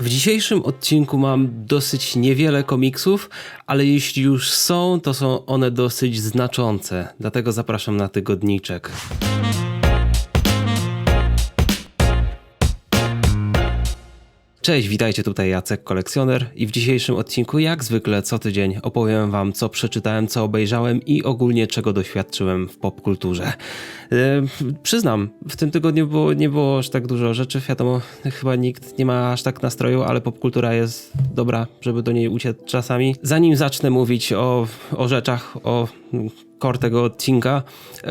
W dzisiejszym odcinku mam dosyć niewiele komiksów, ale jeśli już są, to są one dosyć znaczące. Dlatego zapraszam na tygodniczek. Cześć, witajcie tutaj Jacek Kolekcjoner i w dzisiejszym odcinku jak zwykle co tydzień opowiem wam co przeczytałem, co obejrzałem i ogólnie czego doświadczyłem w popkulturze. E, przyznam, w tym tygodniu było, nie było aż tak dużo rzeczy, wiadomo, chyba nikt nie ma aż tak nastroju, ale popkultura jest dobra, żeby do niej uciec czasami. Zanim zacznę mówić o, o rzeczach, o core tego odcinka,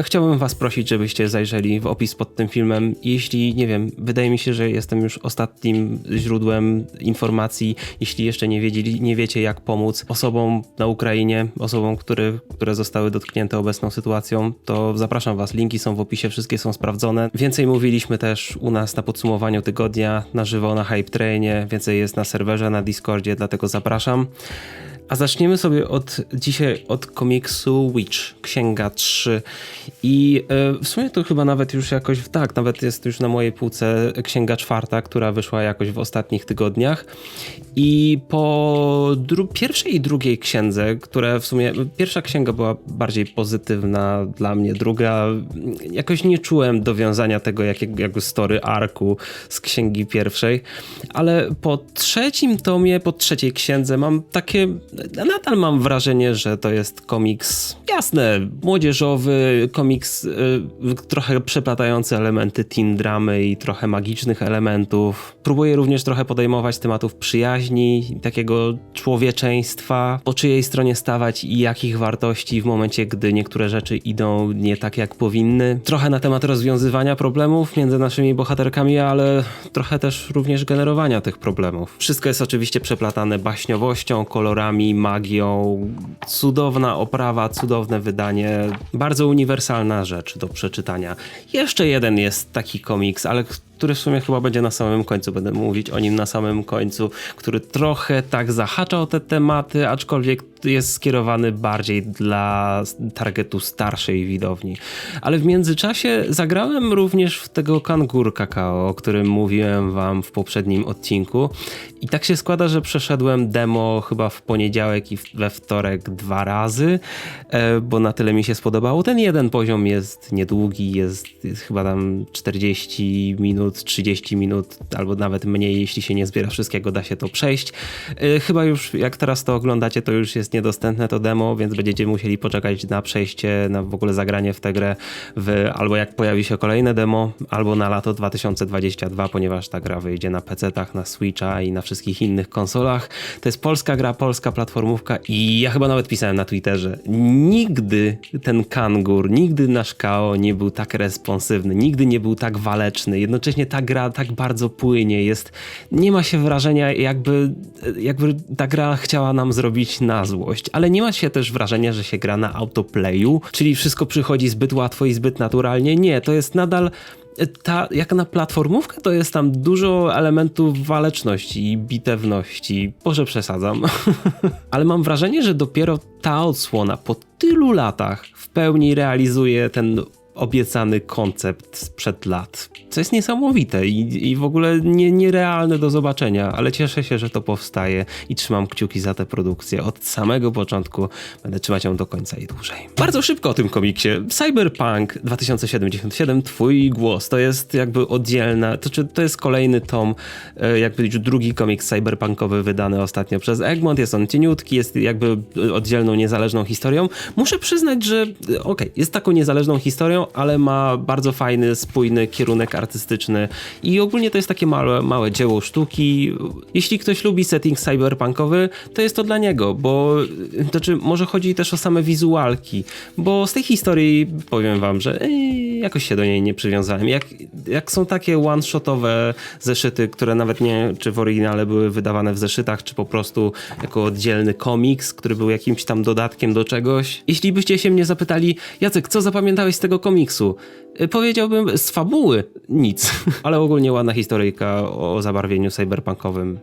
chciałbym was prosić, żebyście zajrzeli w opis pod tym filmem. Jeśli, nie wiem, wydaje mi się, że jestem już ostatnim źródłem informacji, jeśli jeszcze nie, wiedzieli, nie wiecie jak pomóc osobom na Ukrainie, osobom, które, które zostały dotknięte obecną sytuacją, to zapraszam was, linki są w opisie, wszystkie są sprawdzone. Więcej mówiliśmy też u nas na podsumowaniu tygodnia, na żywo na Hype Trainie, więcej jest na serwerze, na Discordzie, dlatego zapraszam. A zaczniemy sobie od dzisiaj od komiksu Witch, Księga 3. I e, w sumie to chyba nawet już jakoś, tak, nawet jest już na mojej półce Księga czwarta, która wyszła jakoś w ostatnich tygodniach. I po pierwszej i drugiej księdze, które w sumie, pierwsza księga była bardziej pozytywna dla mnie, druga jakoś nie czułem dowiązania tego jakiego, jakby story arku z księgi pierwszej, ale po trzecim tomie, po trzeciej księdze mam takie nadal mam wrażenie, że to jest komiks, jasne, młodzieżowy, komiks y, trochę przeplatający elementy teen dramy i trochę magicznych elementów. Próbuje również trochę podejmować tematów przyjaźni, takiego człowieczeństwa, po czyjej stronie stawać i jakich wartości w momencie, gdy niektóre rzeczy idą nie tak jak powinny. Trochę na temat rozwiązywania problemów między naszymi bohaterkami, ale trochę też również generowania tych problemów. Wszystko jest oczywiście przeplatane baśniowością, kolorami, magią. Cudowna oprawa, cudowne wydanie. Bardzo uniwersalna rzecz do przeczytania. Jeszcze jeden jest taki komiks, ale który w sumie chyba będzie na samym końcu, będę mówić o nim na samym końcu, który trochę tak zahacza o te tematy, aczkolwiek jest skierowany bardziej dla targetu starszej widowni. Ale w międzyczasie zagrałem również w tego kangur kakao, o którym mówiłem wam w poprzednim odcinku. I tak się składa, że przeszedłem demo chyba w poniedziałek i we wtorek dwa razy, e, bo na tyle mi się spodobało. Ten jeden poziom jest niedługi, jest chyba tam 40 minut minut, 30 minut, albo nawet mniej, jeśli się nie zbiera wszystkiego, da się to przejść. Y, chyba już jak teraz to oglądacie, to już jest niedostępne to demo, więc będziecie musieli poczekać na przejście, na w ogóle zagranie w tę grę, w, albo jak pojawi się kolejne demo, albo na lato 2022, ponieważ ta gra wyjdzie na PC-tach, na Switcha i na wszystkich innych konsolach. To jest polska gra, polska platformówka i ja chyba nawet pisałem na Twitterze, nigdy ten kangur, nigdy nasz KO nie był tak responsywny, nigdy nie był tak waleczny, jednocześnie faktycznie ta gra tak bardzo płynie, jest, nie ma się wrażenia jakby, jakby ta gra chciała nam zrobić na złość, ale nie ma się też wrażenia, że się gra na autoplayu, czyli wszystko przychodzi zbyt łatwo i zbyt naturalnie. Nie, to jest nadal ta, jak na platformówkę, to jest tam dużo elementów waleczności i bitewności. Może przesadzam. Ale mam wrażenie, że dopiero ta odsłona po tylu latach w pełni realizuje ten obiecany koncept sprzed lat. Co jest niesamowite i, i w ogóle nie, nierealne do zobaczenia, ale cieszę się, że to powstaje i trzymam kciuki za tę produkcję. Od samego początku będę trzymać ją do końca i dłużej. Bardzo szybko o tym komiksie. Cyberpunk 2077, twój głos. To jest jakby oddzielna, to, czy to jest kolejny tom, e, jakby drugi komiks cyberpunkowy wydany ostatnio przez Egmont. Jest on cieniutki, jest jakby oddzielną, niezależną historią. Muszę przyznać, że okej, okay, jest taką niezależną historią, ale ma bardzo fajny, spójny kierunek artystyczny i ogólnie to jest takie małe, małe dzieło sztuki. Jeśli ktoś lubi setting cyberpunkowy, to jest to dla niego, bo znaczy może chodzi też o same wizualki, bo z tej historii powiem wam, że ej, jakoś się do niej nie przywiązałem. Jak, jak są takie one-shotowe zeszyty, które nawet nie czy w oryginale były wydawane w zeszytach, czy po prostu jako oddzielny komiks, który był jakimś tam dodatkiem do czegoś. Jeśli byście się mnie zapytali, Jacek, co zapamiętałeś z tego komiksu? Komiksu. Y, powiedziałbym z fabuły nic, ale ogólnie ładna historyjka o zabarwieniu cyberpunkowym.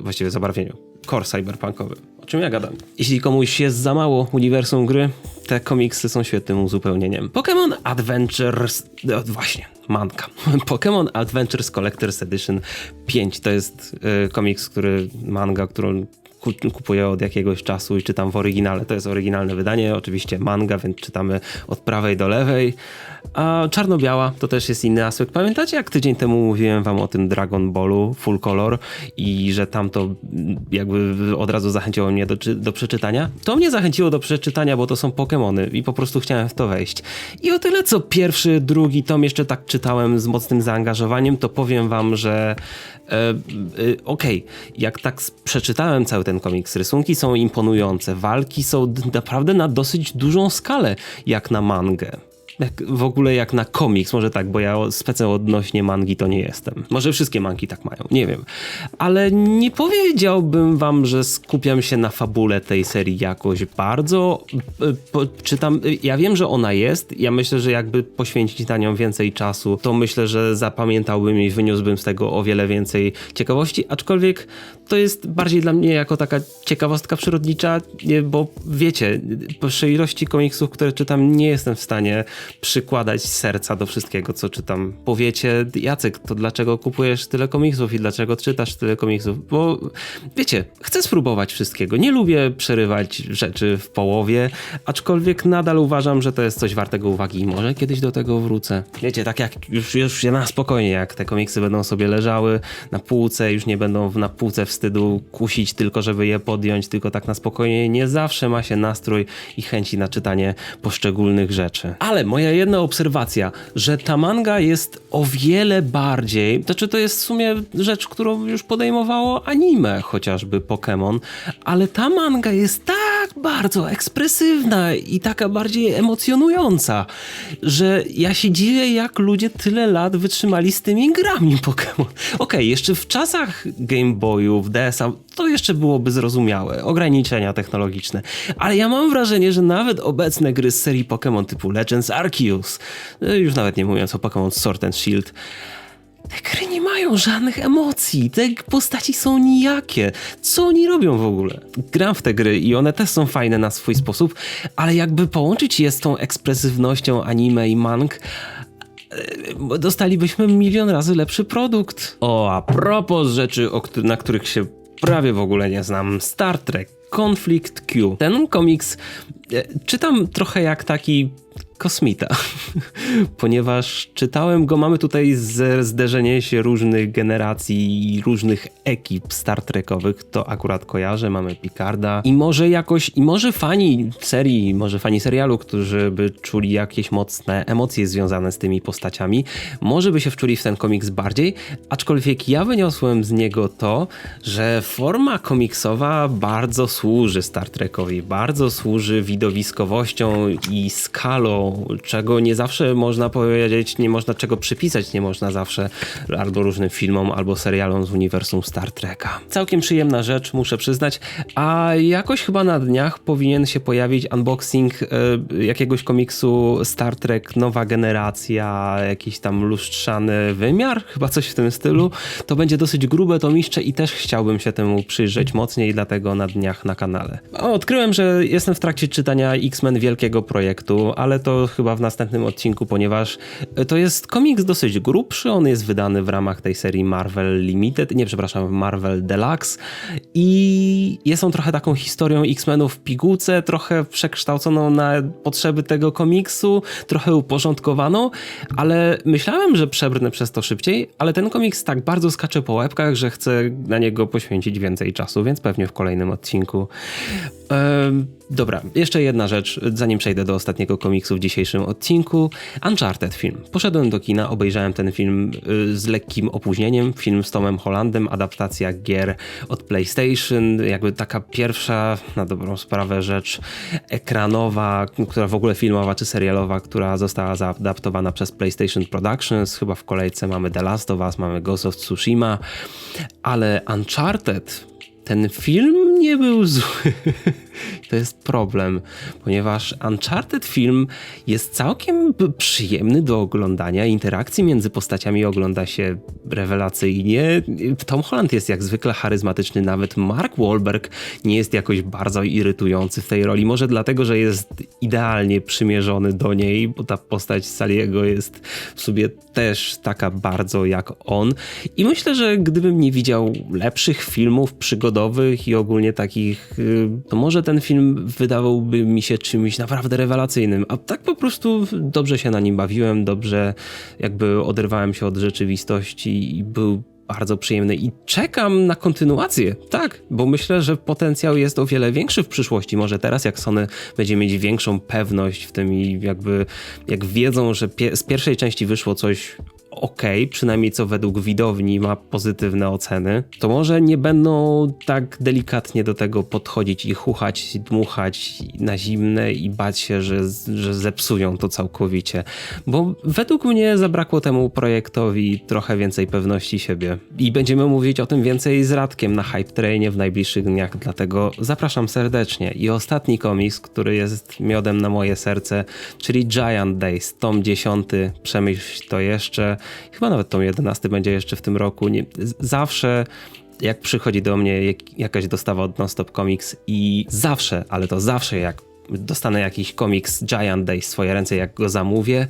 Właściwie zabarwieniu core cyberpunkowy. O czym ja gadam? Jeśli komuś jest za mało uniwersum gry, te komiksy są świetnym uzupełnieniem. Pokémon Adventures... No, właśnie, manka. Pokémon Adventures Collector's Edition 5 to jest y, komiks, który... manga, którą kupuję od jakiegoś czasu i czytam w oryginale. To jest oryginalne wydanie, oczywiście manga, więc czytamy od prawej do lewej. A czarno-biała to też jest inny aspekt. Pamiętacie, jak tydzień temu mówiłem wam o tym Dragon Ballu full color i że tam to jakby od razu zachęciło mnie do, do przeczytania? To mnie zachęciło do przeczytania, bo to są Pokémony i po prostu chciałem w to wejść. I o tyle, co pierwszy, drugi tom jeszcze tak czytałem z mocnym zaangażowaniem, to powiem wam, że e, e, okej, okay, jak tak przeczytałem cały ten komiks, rysunki są imponujące, walki są naprawdę na dosyć dużą skalę, jak na mangę w ogóle jak na komiks, może tak, bo ja specem odnośnie mangi to nie jestem. Może wszystkie mangi tak mają, nie wiem. Ale nie powiedziałbym wam, że skupiam się na fabule tej serii jakoś bardzo. Czytam, ja wiem, że ona jest, ja myślę, że jakby poświęcić na nią więcej czasu, to myślę, że zapamiętałbym i wyniósłbym z tego o wiele więcej ciekawości, aczkolwiek to jest bardziej dla mnie jako taka ciekawostka przyrodnicza, bo wiecie, przy ilości komiksów, które czytam, nie jestem w stanie przykładać serca do wszystkiego, co czytam. Powiecie, Jacek, to dlaczego kupujesz tyle komiksów i dlaczego czytasz tyle komiksów? Bo wiecie, chcę spróbować wszystkiego. Nie lubię przerywać rzeczy w połowie, aczkolwiek nadal uważam, że to jest coś wartego uwagi i może kiedyś do tego wrócę. Wiecie, tak jak już, już na spokojnie, jak te komiksy będą sobie leżały na półce, już nie będą na półce wstydu kusić tylko, żeby je podjąć, tylko tak na spokojnie. Nie zawsze ma się nastrój i chęci na czytanie poszczególnych rzeczy. Ale moja moja jedna obserwacja, że ta manga jest o wiele bardziej, to czy to jest w sumie rzecz, którą już podejmowało anime, chociażby Pokémon, ale ta manga jest tak bardzo ekspresywna i taka bardziej emocjonująca, że ja się dziwię, jak ludzie tyle lat wytrzymali z tymi grami Pokémon. Okej, okay, jeszcze w czasach Game Boyów, DS-a, to jeszcze byłoby zrozumiałe, ograniczenia technologiczne, ale ja mam wrażenie, że nawet obecne gry z serii Pokémon typu Legends Arceus no już nawet nie mówiąc o Pokémon Sword and Shield, te gry nie mają żadnych emocji, te postaci są nijakie. Co oni robią w ogóle? Gram w te gry i one też są fajne na swój sposób, ale jakby połączyć je z tą ekspresywnością anime i mang, e, dostalibyśmy milion razy lepszy produkt. O, a propos rzeczy, na których się prawie w ogóle nie znam, Star Trek Conflict Q. Ten komiks czytam trochę jak taki kosmita, ponieważ czytałem go, mamy tutaj zderzenie się różnych generacji i różnych ekip Star Trekowych, to akurat kojarzę, mamy Picarda. I może jakoś, i może fani serii, może fani serialu, którzy by czuli jakieś mocne emocje związane z tymi postaciami, może by się wczuli w ten komiks bardziej, aczkolwiek ja wyniosłem z niego to, że forma komiksowa bardzo służy Star Trekowi, bardzo służy widowiskowością i skalą czego nie zawsze można powiedzieć, nie można czego przypisać, nie można zawsze albo różnym filmom, albo serialom z uniwersum Star Treka. Całkiem przyjemna rzecz, muszę przyznać, a jakoś chyba na dniach powinien się pojawić unboxing y, jakiegoś komiksu Star Trek Nowa Generacja, jakiś tam lustrzany wymiar, chyba coś w tym stylu. To będzie dosyć grube to miszcze i też chciałbym się temu przyjrzeć mocniej, dlatego na dniach na kanale. Odkryłem, że jestem w trakcie czytania X-Men Wielkiego Projektu, ale to chyba w następnym odcinku, ponieważ to jest komiks dosyć grubszy, on jest wydany w ramach tej serii Marvel Limited, nie przepraszam, Marvel Deluxe i jest on trochę taką historią X-Menów w pigułce, trochę przekształconą na potrzeby tego komiksu, trochę uporządkowaną, ale myślałem, że przebrnę przez to szybciej, ale ten komiks tak bardzo skacze po łebkach, że chcę na niego poświęcić więcej czasu, więc pewnie w kolejnym odcinku. Ehm, Dobra, jeszcze jedna rzecz, zanim przejdę do ostatniego komiksu w dzisiejszym odcinku. Uncharted film. Poszedłem do kina, obejrzałem ten film y, z lekkim opóźnieniem. Film z Tomem Hollandem, adaptacja gier od PlayStation, jakby taka pierwsza, na dobrą sprawę, rzecz ekranowa, która w ogóle filmowa czy serialowa, która została zaadaptowana przez PlayStation Productions. Chyba w kolejce mamy The Last of Us, mamy Ghost of Tsushima, ale Uncharted ten film nie był zły. To jest problem, ponieważ Uncharted film jest całkiem przyjemny do oglądania. Interakcji między postaciami ogląda się rewelacyjnie. Tom Holland jest jak zwykle charyzmatyczny, nawet Mark Wahlberg nie jest jakoś bardzo irytujący w tej roli. Może dlatego, że jest idealnie przymierzony do niej, bo ta postać Saliego jest w sobie też taka bardzo jak on. I myślę, że gdybym nie widział lepszych filmów przygodowych i ogólnie takich, y, to może ten film wydawałby mi się czymś naprawdę rewelacyjnym. A tak po prostu dobrze się na nim bawiłem, dobrze jakby oderwałem się od rzeczywistości i był bardzo przyjemny i czekam na kontynuację. Tak, bo myślę, że potencjał jest o wiele większy w przyszłości. Może teraz, jak Sony będzie mieć większą pewność w tym i jakby jak wiedzą, że pie z pierwszej części wyszło coś ok, przynajmniej co według widowni ma pozytywne oceny, to może nie będą tak delikatnie do tego podchodzić i chuchać, dmuchać na zimne i bać się, że, że zepsują to całkowicie. Bo według mnie zabrakło temu projektowi trochę więcej pewności siebie. I będziemy mówić o tym więcej z Radkiem na Hype Trainie w najbliższych dniach, dlatego zapraszam serdecznie. I ostatni komiks, który jest miodem na moje serce, czyli Giant Days, tom 10, przemyśl to jeszcze. Chyba nawet tom 11 będzie jeszcze w tym roku. Nie, zawsze jak przychodzi do mnie jak, jakaś dostawa od Nonstop Comics i zawsze, ale to zawsze jak dostanę jakiś komiks Giant Days w swoje ręce, jak go zamówię,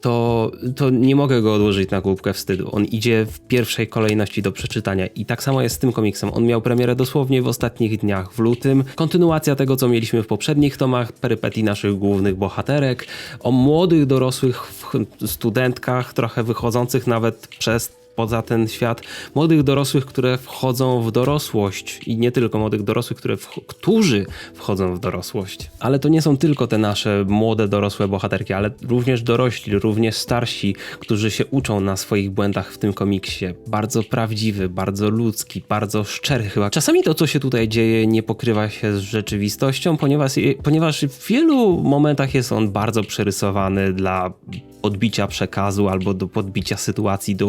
to, to nie mogę go odłożyć na głupkę wstydu. On idzie w pierwszej kolejności do przeczytania i tak samo jest z tym komiksem. On miał premierę dosłownie w ostatnich dniach, w lutym. Kontynuacja tego, co mieliśmy w poprzednich tomach, perypetii naszych głównych bohaterek, o młodych, dorosłych studentkach, trochę wychodzących nawet przez poza ten świat młodych dorosłych, które wchodzą w dorosłość i nie tylko młodych dorosłych, które w, którzy wchodzą w dorosłość. Ale to nie są tylko te nasze młode dorosłe bohaterki, ale również dorośli, również starsi, którzy się uczą na swoich błędach w tym komiksie. Bardzo prawdziwy, bardzo ludzki, bardzo szczery chyba. Czasami to, co się tutaj dzieje, nie pokrywa się z rzeczywistością, ponieważ, ponieważ w wielu momentach jest on bardzo przerysowany dla odbicia przekazu albo do podbicia sytuacji, do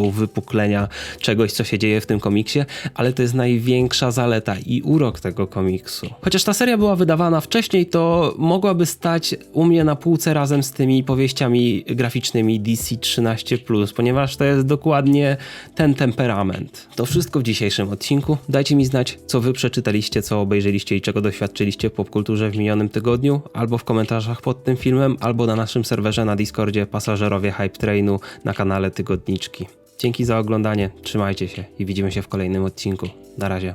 czegoś, co się dzieje w tym komiksie, ale to jest największa zaleta i urok tego komiksu. Chociaż ta seria była wydawana wcześniej, to mogłaby stać u mnie na półce razem z tymi powieściami graficznymi DC 13+, ponieważ to jest dokładnie ten temperament. To wszystko w dzisiejszym odcinku. Dajcie mi znać, co wy przeczytaliście, co obejrzeliście i czego doświadczyliście w popkulturze w minionym tygodniu, albo w komentarzach pod tym filmem, albo na naszym serwerze na Discordzie pasażerowie Hype Trainu na kanale Tygodniczki. Dzięki za oglądanie, trzymajcie się i widzimy się w kolejnym odcinku. Na razie.